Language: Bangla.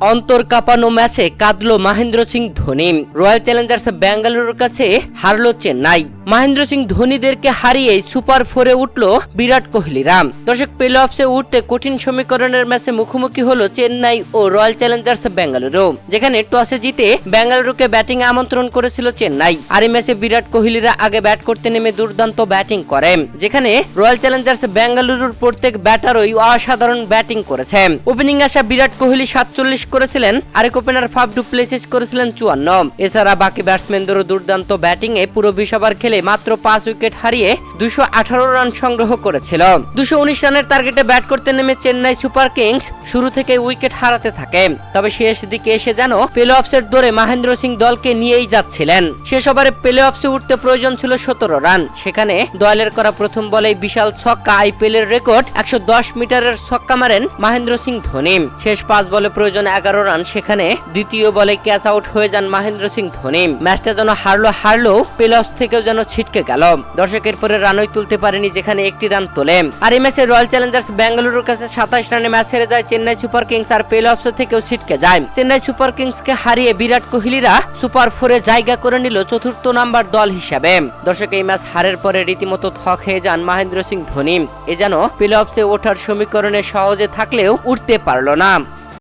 অন্তর কাঁপানো ম্যাচে কাঁদলো মহেন্দ্র সিং ধোনি। রয়্যাল চ্যালেঞ্জার্স বেঙ্গালুরুর কাছে হারলো চেন্নাই। মহেন্দ্র সিং ধোনিদেরকে হারিয়ে সুপার ফোরে উঠল বিরাট কোহলিরা দর্শক প্লে অফসে উঠতে কঠিন সমীকরণের ম্যাচে মুখোমুখি হল চেন্নাই ও রয়্যাল চ্যালেঞ্জার্স বেঙ্গালুরু যেখানে টসে জিতে বেঙ্গালুরুকে ব্যাটিং আমন্ত্রণ করেছিল চেন্নাই। আর এই ম্যাচে বিরাট কোহলিরা আগে ব্যাট করতে নেমে দুর্দান্ত ব্যাটিং করে। যেখানে রয়্যাল চ্যালেঞ্জার্স বেঙ্গালুরুর প্রত্যেক ব্যাটারই অসাধারণ ব্যাটিং করেছে। ওপেনিং আসা বিরাট কোহলি সাতচল্লিশ করেছিলেন। আরেক ওপেনার ফাফ ডুপ্লেসিস করেছিলেন চুয়ান্ন। এছাড়া বাকি ব্যাটসম্যানদেরও দুর্দান্ত ব্যাটিং এ পুরো বিশ খেলে মাত্র পাঁচ উইকেট হারিয়ে দুশো রান সংগ্রহ করেছিল। দুশো উনিশ রানের টার্গেটে ব্যাট করতে নেমে চেন্নাই সুপার কিংস শুরু থেকে উইকেট হারাতে থাকে। তবে শেষ দিকে এসে যেন প্লে অফসের দৌড়ে মহেন্দ্র সিং দলকে নিয়েই যাচ্ছিলেন। শেষ ওভারে প্লে অফসে উঠতে প্রয়োজন ছিল সতেরো রান সেখানে দয়ালের করা প্রথম বলে বিশাল ছক্কা আইপিএল এর রেকর্ড একশো দশ মিটারের ছক্কা মারেন মহেন্দ্র সিং ধোনি। শেষ পাঁচ বলে প্রয়োজন এগারো রান, সেখানে দ্বিতীয় বলে ক্যাচ আউট হয়ে যান মহেন্দ্র সিং ধোনি। ম্যাচটা যেন হারলো হারলো প্লে অফ থেকেও যেন ছিটকে গেল। দর্শকের পরে রানই তুলতে পারেনি যেখানে একটি রান তোলে। আর এই ম্যাচে রয়্যাল চ্যালেঞ্জার্স বেঙ্গালুরুর কাছে সাতাশ রানে ম্যাচ হেরে যায় চেন্নাই সুপার কিংস আর প্লে অফস থেকেও ছিটকে যায়। চেন্নাই সুপার কিংসকে হারিয়ে বিরাট কোহলিরা সুপার ফোরে জায়গা করে নিল চতুর্থ নাম্বার দল হিসাবে। দর্শক, এই ম্যাচ হারের পরে রীতিমতো থক হয়ে যান মহেন্দ্র সিং ধোনি। এ যেন প্লে অফসে ওঠার সমীকরণে সহজে থাকলেও উঠতে পারল না।